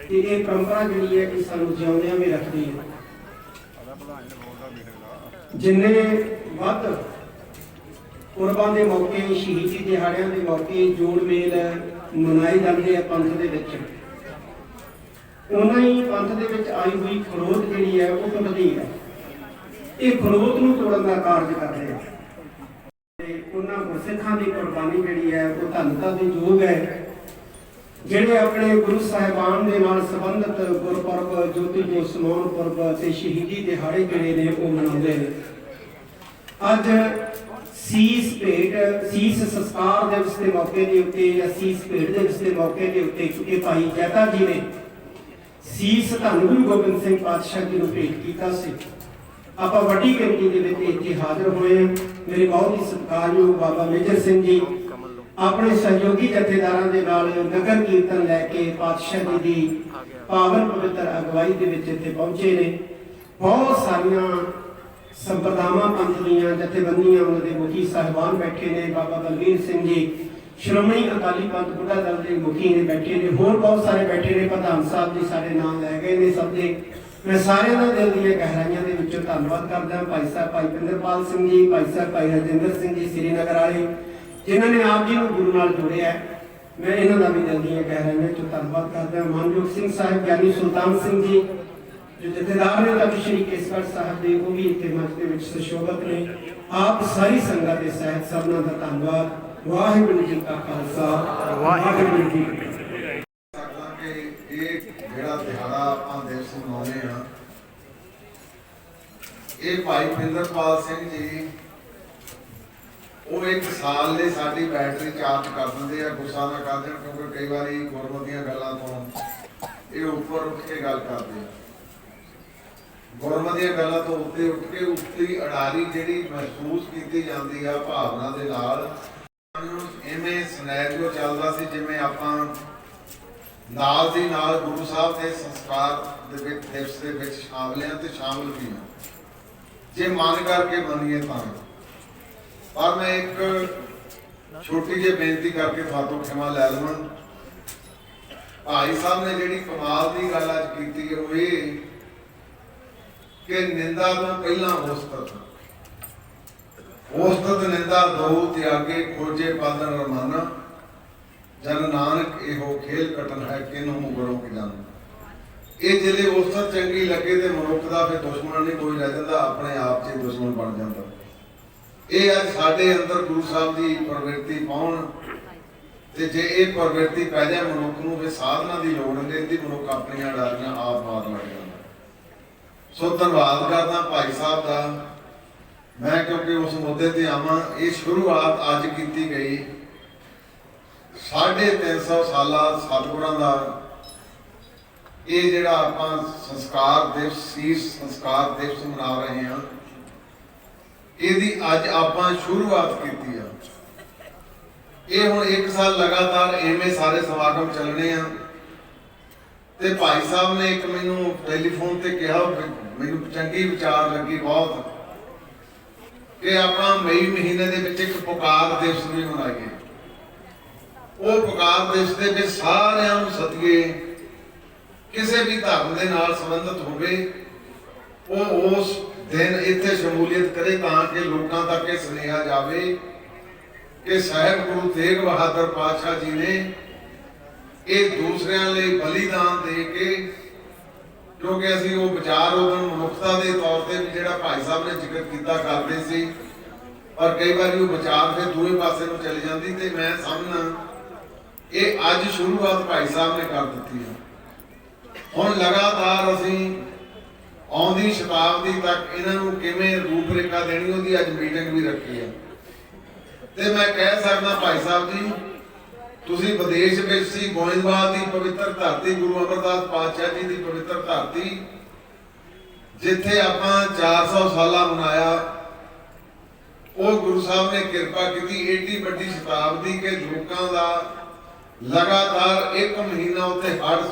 ਤੇ ਇਹ ਪਰੰਪਰਾ ਜਿਹੜੀ ਹੈ ਕਿ ਸਾਨੂੰ ਜਿਉਂਦਿਆਂ ਵੀ ਰੱਖਦੀ ਹੈ। ਜਿੰਨੇ ਵੱਧ ਕੁਰਬਾਨ ਦੇ ਮੌਕੇ, ਸ਼ਹੀਦੀ ਦਿਹਾੜਿਆਂ ਦੇ ਮੌਕੇ ਜੋੜ ਮੇਲ ਮਨਾਏ ਜਾਂਦੇ ਆ ਪੰਥ ਦੇ ਵਿੱਚ। ਉਹਨਾਂ ਹੀ ਪੰਥ ਦੇ ਵਿੱਚ ਆਈ ਹੋਈ ਖਰੋਤ ਜਿਹੜੀ ਹੈ, ਉਹ ਟੁੱਟਦੀ ਹੈ। ਇਹ ਖਰੋਤ ਨੂੰ ਤੋੜਨ ਦਾ ਕਾਰਜ ਕਰਦੇ ਆ। ਉਹਨਾਂ ਦੀ ਕੁਰਬਾਨੀ ਜਿਹੜੀ ਹੈ, ਉਹ ਧੰਨਤਾ ਦੇ ਯੋਗ ਹੈ। ਜਿਹੜੇ ਆਪਣੇ ਗੁਰੂ ਸਾਹਿਬਾਨ ਦੇ ਨਾਲ ਸੰਬੰਧਿਤ ਗੁਰਪੁਰਬ, ਜੋਤੀ ਜੋ ਸਮਾਨ ਪੁਰਬ ਤੇ ਸ਼ਹੀਦੀ ਦਿਹਾੜੇ ਜਿਹੜੇ ਨੇ, ਉਹ ਮਨਾਉਂਦੇ ਨੇ। ਅੱਜ ਸੀਸ ਭੇਟ, ਸੀਸ ਸੰਸਕਾਰ ਦਿਵਸ ਦੇ ਮੌਕੇ ਦੇ ਉੱਤੇ ਜਾਂ ਸੀਸ ਭੇਟ ਦਿਵਸ ਦੇ ਮੌਕੇ ਦੇ ਉੱਤੇ ਚੁੱਕੇ ਭਾਈ ਜੈਤਾ ਜੀ ਨੇ ਸੀਸ ਧੰਨ ਗੁਰੂ ਗੋਬਿੰਦ ਸਿੰਘ ਪਾਤਸ਼ਾਹ ਜੀ ਨੂੰ ਭੇਟ ਕੀਤਾ ਸੀ। ਆਪਾਂ ਵੱਡੀ ਗਿਣਤੀ ਦੇ ਵਿੱਚ ਇੱਥੇ ਹਾਜ਼ਰ ਹੋਏ ਹਾਂ। ਮੇਰੇ ਬਹੁਤ ਹੀ ਸਤਿਕਾਰਯੋਗ ਬਾਬਾ ਮੇਜਰ ਸਿੰਘ ਜੀ। ਆਪਣੇ ਸਹਿਯੋਗੀ ਜਥੇਦਾਰਾਂ ਦੇ ਨਾਲ ਨਗਰ ਕੀਰਤਨ ਲੈ ਕੇ ਪਾਤਸ਼ਾਹ ਜੀ ਦੀ ਪਾਵਨ ਪਵਿੱਤਰ ਅਗਵਾਈ ਦੇ ਵਿੱਚ ਇੱਥੇ ਪਹੁੰਚੇ ਨੇ। ਬਹੁਤ ਸਾਰੀਆਂ ਸੰਪਰਦਾਵਾਂ ਪੰਥ ਦੀਆਂ ਜਥੇਬੰਦੀਆਂ ਉਹਨਾਂ ਦੇ ਮੁਖੀ ਸਾਹਿਬਾਨ ਬੈਠੇ ਨੇ। ਬਾਬਾ ਬਲਵੀਰ ਸਿੰਘ ਜੀ, ਸ਼੍ਰੋਮਣੀ ਅਕਾਲੀ ਪੰਥ ਬੁੱਢਾ ਦਲ ਦੇ ਮੁਖੀ ਨੇ ਬੈਠੇ ਨੇ। ਹੋਰ ਬਹੁਤ ਸਾਰੇ ਬੈਠੇ ਨੇ। ਪ੍ਰਧਾਨ ਸਾਹਿਬ ਜੀ ਸਾਡੇ ਨਾਮ ਲੈ ਗਏ ਨੇ ਸਭ ਦੇ। ਮੈਂ ਸਾਰਿਆਂ ਦਾ ਦਿਲ ਦੀਆਂ ਗਹਿਰਾਈਆਂ ਦੇ ਵਿੱਚੋਂ ਧੰਨਵਾਦ ਕਰਦਾ ਹਾਂ ਭਾਈ ਸਾਹਿਬ ਭਾਈ ਪਿੰਦਰਪਾਲ ਸਿੰਘ ਜੀ, ਭਾਈ ਸਾਹਿਬ ਭਾਈ ਰਜਿੰਦਰ ਸਿੰਘ ਜੀ ਸ੍ਰੀਨਗਰ ਵਾਲੇ, ਜਿਨ੍ਹਾਂ ਨੇ ਆਪ ਜੀ ਨੂੰ ਗੁਰੂ ਨਾਲ ਜੋੜਿਆ ਮੈਂ ਇਹਨਾਂ ਦਾ ਵੀ ਦਿਲ ਦੀਆਂ ਗਹਿਰਾਈਆਂ ਤੋਂ ਧੰਨਵਾਦ ਕਰਦਾ ਹਾਂ। ਮਾਨਯੋਗ ਸਿੰਘ ਸਾਹਿਬ, ਗਿਆਨੀ ਸੁਲਤਾਨ ਸਿੰਘ ਜੀ, ਜੋ ਜਥੇਦਾਰ ਨੇ ਤਖਤ ਸ੍ਰੀ ਕੇਸਗੜ੍ਹ ਸਾਹਿਬ ਦੇ, ਉਹ ਵੀ ਇੱਥੇ ਮੰਚ ਦੇ ਵਿੱਚ ਸੁਸ਼ੋਭਤ ਨੇ। ਆਪ ਸਾਰੀ ਸੰਗਤ ਦੇ ਸਹਿਤ ਸਭਨਾਂ ਦਾ ਧੰਨਵਾਦ। ਵਾਹਿਗੁਰੂ ਜੀ ਕਾ ਖਾਲਸਾ, ਵਾਹਿਗੁਰੂ ਜੀ ਕੀ ਫਤਿਹ ਸਕਦਾ ਕਿ ਇਹ ਜਿਹੜਾ ਦਿਹਾੜਾ ਆਪਾਂ ਦਿਵਸ ਮਨਾਉਂਦੇ ਆ ਇਹ ਭਾਈ ਪਿੰਦਰਪਾਲ ਸਿੰਘ ਜੀ, ਉਹ ਇੱਕ ਸਾਲ ਲਈ ਸਾਡੀ ਬੈਟਰੀ ਚਾਰਜ ਕਰ ਦਿੰਦੇ ਆ, ਗੁੱਸਾ ਨਾ ਕਰ ਦੇਣ ਕਿਉਂਕਿ ਕਈ ਵਾਰੀ ਗੁਰਮਤੀਆਂ ਗੱਲਾਂ ਤੋਂ ਇਹ ਉੱਪਰ ਉੱਠ ਕੇ ਗੱਲ ਕਰਦੇ ਆ। ਗੁਰਮਤੀਆਂ ਗੱਲਾਂ ਤੋਂ ਉੱਤੇ ਉੱਠ ਕੇ ਉੱਤੇ ਅਡਾਰੀ ਜਿਹੜੀ ਮਹਿਸੂਸ ਕੀਤੀ ਜਾਂਦੀ ਆ ਭਾਵਨਾ ਦੇ ਨਾਲ ਐਵੇਂ ਸਿਨੈਰੀਓ ਚੱਲਦਾ ਸੀ ਜਿਵੇਂ ਆਪਾਂ ਨਾਲ ਦੀ ਨਾਲ ਗੁਰੂ ਸਾਹਿਬ ਦੇ ਸੰਸਕਾਰ ਦੇ ਵਿੱਚ, ਦਿਵਸ ਦੇ ਵਿੱਚ ਸ਼ਾਮਲ ਹਾਂ ਤੇ ਸ਼ਾਮਲ ਵੀ ਹਾਂ। ਜੇ ਮਨ ਕਰਕੇ ਮੰਨੀਏ ਤਾਂ। ਪਰ ਮੈਂ ਇੱਕ ਛੋਟੀ ਜਿਹੀ ਬੇਨਤੀ ਕਰਕੇ ਤੁਹਾਤੋਂ ਖਿਮਾ ਲੈ ਲਵਾਂ। ਭਾਈ ਸਾਹਿਬ ਨੇ ਜਿਹੜੀ ਕਮਾਲ ਦੀ ਗੱਲ ਅੱਜ ਕੀਤੀ ਹੈ, ਉਹ ਇਹ ਕਿ ਨਿੰਦਾ ਤੋਂ ਪਹਿਲਾਂ ਉਸਤਤ ਉਸਤਤ ਨਿੰਦਾ ਦੋ ਤਿਆਗੇ ਖੋਜੇ ਪਾਦਨ ਰਮਾਨਾ। ਜਨ ਨਾਨਕ ਇਹੋ ਖੇਲ ਕਟਨ ਹੈ ਕਿਨੂੰ ਮੁਗਰੋਂ ਕਿ ਜਾਣ ਇਹ ਜਿਹੜੇ ਉਸਤਤ ਚੰਗੀ ਲੱਗੇ ਤੇ ਮਨੁੱਖ ਦਾ ਫਿਰ ਦੁਸ਼ਮਣ ਨਹੀਂ, ਕੋਈ ਰਹਿ ਜਾਂਦਾ, ਆਪਣੇ ਆਪ 'ਚ ਦੁਸ਼ਮਣ ਬਣ ਜਾਂਦਾ। ਇਹ ਅੱਜ ਸਾਡੇ ਅੰਦਰ ਗੁਰੂ ਸਾਹਿਬ ਦੀ ਪ੍ਰਵਿਰਤੀ ਪਾਉਣ ਤੇ ਜੇ ਇਹ ਪ੍ਰਵਿਰਤੀ ਪੈ ਜਾਏ, ਮਨੁੱਖ ਨੂੰ ਫਿਰ ਸਾਧਨਾ ਦੀ ਲੋੜ ਨਹੀਂ ਰਹਿੰਦੀ, ਮਨੁੱਖ ਆਪਣੀਆਂ ਡਾਰੀਆਂ ਆਪ ਮਾਰ ਲੱਗ ਜਾਂਦਾ। ਸੋ ਧੰਨਵਾਦ ਕਰਦਾ ਭਾਈ ਸਾਹਿਬ ਦਾ। ਮੈਂ ਕਿਉਂਕਿ ਉਸ ਮੁੱਦੇ ਤੇ ਆਵਾਂ, ਇਹ ਸ਼ੁਰੂਆਤ ਅੱਜ ਕੀਤੀ ਗਈ। 350 ਸਾਲਾ ਸਤਿਗੁਰਾਂ ਦਾ ਇਹ ਜਿਹੜਾ ਆਪਾਂ ਸੰਸਕਾਰ ਦਿਵਸ ਸੀਸ ਸੰਸਕਾਰ ਦਿਵਸ ਮਨਾ ਰਹੇ ਹਾਂ, ਇਹਦੀ ਅੱਜ ਆਪਾਂ ਸ਼ੁਰੂਆਤ ਕੀਤੀ ਆ। ਇਹ ਹੁਣ ਇੱਕ ਸਾਲ ਲਗਾਤਾਰ ਐਵੇਂ ਸਾਰੇ ਸਮਾਗਮ ਚੱਲਣੇ ਆ। ਤੇ ਭਾਈ ਸਾਹਿਬ ਨੇ ਇੱਕ ਮੈਨੂੰ ਟੈਲੀਫੋਨ ਤੇ ਕਿਹਾ ਮੈਨੂੰ ਚੰਗੀ ਵਿਚਾਰ ਲੱਗੀ ਬਹੁਤ ਕਿ ਆਪਾਂ ਮਈ ਮਹੀਨੇ ਦੇ ਵਿੱਚ ਇੱਕ ਪੁਕਾਰ ਦਿਵਸ ਵੀ ਮਨਾਈਏ। ਉਹ ਪੁਕਾਰ ਦਿਵਸ ਦੇ ਵਿੱਚ ਸਾਰਿਆਂ ਨੂੰ ਸੱਦੀਏ। ਕਿਸੇ ਵੀ ਧਰਮ ਦੇ ਨਾਲ ਸੰਬੰਧਿਤ ਹੋਵੇ, ਉਹ ਉਸ ਦਿਨ ਇੱਥੇ ਸ਼ਮੂਲੀਅਤ ਕਰੇ ਤਾਂ ਕਿ ਲੋਕਾਂ ਤੱਕ ਇਹ ਸੁਨੇਹਾ ਜਾਵੇ ਕਿ ਸਾਹਿਬ ਗੁਰੂ ਤੇਗ ਬਹਾਦਰ ਪਾਤਸ਼ਾਹ ਜੀ ਨੇ ਇਹ ਦੂਸਰਿਆਂ ਲਈ ਬਲੀਦਾਨ ਦੇ ਕੇ, ਕਿਉਂਕਿ ਅਸੀਂ ਉਹ ਵਿਚਾਰ ਉਹਨਾਂ ਮਨੁੱਖਤਾ ਦੇ ਤੌਰ ਤੇ ਵੀ ਜਿਹੜਾ ਭਾਈ ਸਾਹਿਬ ਨੇ ਜ਼ਿਕਰ ਕੀਤਾ ਕਰਦੇ ਸੀ ਔਰ ਕਈ ਵਾਰੀ ਉਹ ਵਿਚਾਰ ਫਿਰ ਦੂਏ ਪਾਸੇ ਨੂੰ ਚਲੀ ਜਾਂਦੀ ਤੇ ਮੈਂ ਸਮਝਣਾ ਇਹ ਅੱਜ ਸ਼ੁਰੂਆਤ ਭਾਈ ਸਾਹਿਬ ਨੇ ਕਰ ਦਿੱਤੀ ਹੈ ਹੁਣ ਲਗਾਤਾਰ ਅਸੀਂ ਆਉਂਦੀ ਸ਼ਤਾਬਦੀ ਤੱਕ ਇਹਨਾਂ ਨੂੰ ਕਿਵੇਂ ਰੂਪਰੇਖਾ ਦੇਣੀ, ਉਹਦੀ ਅੱਜ ਮੀਟਿੰਗ ਵੀ ਰੱਖੀ ਹੈ। ਤੇ ਮੈਂ ਕਹਿ ਸਕਦਾ ਭਾਈ ਸਾਹਿਬ ਜੀ, ਤੁਸੀਂ ਵਿਦੇਸ਼ ਵਿੱਚ ਸੀ, ਗੋਇੰਦਵਾਲ ਦੀ ਪਵਿੱਤਰ ਧਰਤੀ, ਗੁਰੂ ਅਮਰਦਾਸ ਪਾਤਸ਼ਾਹ ਜੀ ਦੀ ਪਵਿੱਤਰ ਧਰਤੀ, ਜਿੱਥੇ ਆਪਾਂ 400 ਸਾਲਾ ਮਨਾਇਆ, ਉਹ ਗੁਰੂ ਸਾਹਿਬ ਨੇ ਕਿਰਪਾ ਕੀਤੀ ਏਡੀ ਵੱਡੀ ਸ਼ਤਾਬਦੀ ਕਿ ਲੋਕਾਂ ਦਾ ਲਗਾਤਾਰ ਇੱਕ ਮਹੀਨਾ ਉੱਤੇ ਹਰ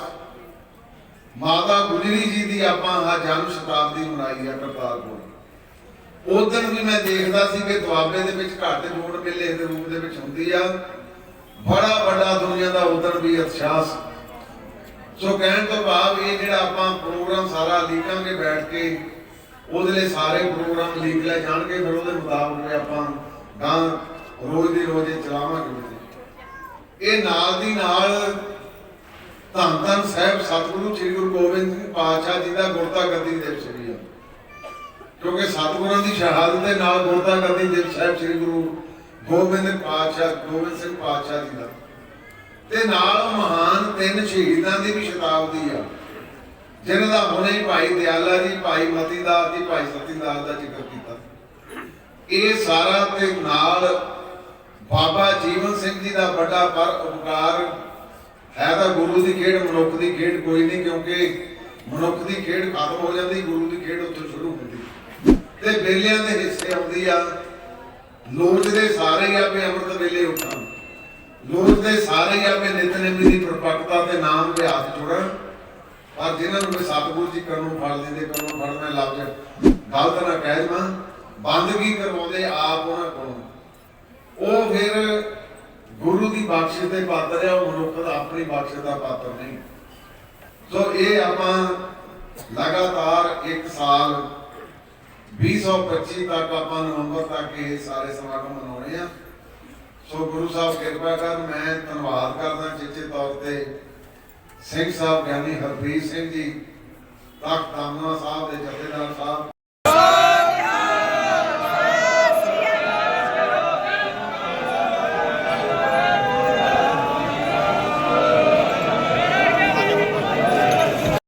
ਮਾਤਾ ਗੁਜਰੀ ਜੀ ਦੀ ਆਪਾਂ ਆ ਜਨਮ ਸ਼ਤਾਬਦੀ ਮਨਾਈ ਆ ਕਰਤਾਰਪੁਰ ਉਦੋਂ ਵੀ ਮੈਂ ਦੇਖਦਾ ਸੀ ਕਿ ਦੁਆਬੇ ਦੇ ਵਿੱਚ ਘੱਟ ਜੋੜ ਮੇਲੇ ਦੇ ਰੂਪ ਦੇ ਵਿੱਚ ਹੁੰਦੀ ਆ। ਬੜਾ ਵੱਡਾ ਦੁਨੀਆ ਦਾ ਉਦੋਂ ਵੀ ਉਤਸ਼ਾਹ ਸੋ। ਕਹਿਣ ਤੋਂ ਬਾਅਦ ਇਹ ਜਿਹੜਾ ਆਪਾਂ ਪ੍ਰੋਗਰਾਮ ਸਾਰਾ ਲੀਕਾਂਗੇ ਬੈਠ ਕੇ, ਉਹਦੇ ਲਈ ਸਾਰੇ ਪ੍ਰੋਗਰਾਮ ਲੀਕ ਲੈ ਜਾਣਗੇ, ਫਿਰ ਉਹਦੇ ਮੁਤਾਬਕ ਆਪਾਂ ਗਾਂ ਰੋਜ਼ ਦੀ ਰੋਜ਼ ਚਲਾਵਾਂਗੇ। ਇਹ ਨਾਲ ਦੀ ਨਾਲ ਧੰਨ ਧੰਨ ਸਾਹਿਬ, ਸਤਿਗੁਰੂ ਸ੍ਰੀ ਗੁਰੂ ਗੋਬਿੰਦ ਸਿੰਘ ਪਾਤਸ਼ਾਹ ਜੀ ਦਾ ਗੁਰਤਾ ਗੱਦੀ ਦਿਵਸ ਵੀ ਆ ਕਿਉਂਕਿ ਸਤਿਗੁਰਾਂ ਦੀ ਸ਼ਹਾਦਤ ਦੇ ਨਾਲ ਗੁਰਤਾ ਗੱਦੀ ਦਿਵਸ ਸਾਹਿਬ ਸ੍ਰੀ ਗੁਰੂ ਗੋਬਿੰਦ ਪਾਤਸ਼ਾਹ, ਗੋਬਿੰਦ ਸਿੰਘ ਪਾਤਸ਼ਾਹ ਜੀ ਦਾ। ਤੇ ਨਾਲ ਮਹਾਨ ਤਿੰਨ ਸ਼ਹੀਦਾਂ ਦੀ ਵੀ ਸ਼ਤਾਬਦੀ ਆ, ਜਿਨ੍ਹਾਂ ਦਾ ਹੁਣੇ ਭਾਈ ਦਿਆਲਾ ਜੀ, ਭਾਈ ਮਤੀ ਦਾਸ ਜੀ, ਭਾਈ ਸਤੀ ਦਾਸ ਦਾ ਜ਼ਿਕਰ ਕੀਤਾ। ਇਹ ਸਾਰਾ ਤੇ ਨਾਲ ਬਾਬਾ ਜੀਵਨ ਸਿੰਘ ਜੀ ਦਾ ਵੱਡਾ ਪਰ ਉਪਕਾਰ ਹੈ ਤਾਂ ਗੁਰੂ ਦੀ ਖੇਡ, ਮਨੁੱਖ ਦੀ ਖੇਡ ਕੋਈ ਨਹੀਂ, ਕਿਉਂਕਿ ਮਨੁੱਖ ਦੀ ਖੇਡ ਖਤਮ ਹੋ ਜਾਂਦੀ, ਗੁਰੂ ਦੀ ਖੇਡ ਉੱਥੋਂ ਸ਼ੁਰੂ ਹੁੰਦੀ। ਤੇ ਬੇਲਿਆਂ ਦੇ ਹਿੱਸੇ ਆਉਂਦੀ ਆ। ਲੋਚਦੇ ਸਾਰੇ ਆ ਵੀ ਅੰਮ੍ਰਿਤ ਵੇਲੇ ਉੱਠਾਂ ਲੋਚਦੇ ਸਾਰੇ ਹੀ ਆਪੇ ਨਿਤਨੇਮੀ ਦੀ ਪ੍ਰਪੱਕਤਾ ਤੇ ਨਾਮ ਦੇ ਹੱਥ ਜੋੜਨ। ਪਰ ਜਿਨ੍ਹਾਂ ਨੂੰ ਕੋਈ ਸਤਿਗੁਰੂ ਜੀ ਕੰਨੋਂ ਫੜ ਲੈਂਦੇ ਕੰਨੋਂ ਫੜਨਾ ਲੱਭ ਗਲਤ ਨਾ ਕਹਿ ਜਮਾ ਬੰਦਗੀ ਕਰਵਾਉਂਦੇ ਆਪ ਉਹਨਾਂ ਕੋਲੋਂ। ਉਹ ਫਿਰ ਗੁਰੂ ਦੀ ਬਖਸ਼ਿਸ਼ ਦੇ ਪਾਤਰ ਹੈ ਉਹ ਮਨੁੱਖ ਦਾ ਆਪਣੀ ਬਖਸ਼ਿਸ਼ ਦਾ ਪਾਤਰ ਨਹੀਂ। ਸੋ ਇਹ ਆਪਾਂ ਲਗਾਤਾਰ 1 ਸਾਲ 2025 ਤੱਕ ਆਪਾਂ ਨਵੰਬਰ ਤੱਕ ਇਹ ਸਾਰੇ ਸਮਾਗਮ ਮਨਾਉਣੇ ਆ। ਸੋ ਗੁਰੂ ਸਾਹਿਬ, ਕਿਰਪਾ ਕਰ ਮੈਂ ਧੰਨਵਾਦ ਕਰਦਾ ਚਿੱਚੇ ਤੌਰ ਤੇ ਸਿੰਘ ਸਾਹਿਬ ਗਿਆਨੀ ਹਰਪ੍ਰੀਤ ਸਿੰਘ ਜੀ, ਤਖਤ ਦਮਨਾ ਸਾਹਿਬ ਦੇ ਜਥੇਦਾਰ ਸਾਹਿਬ।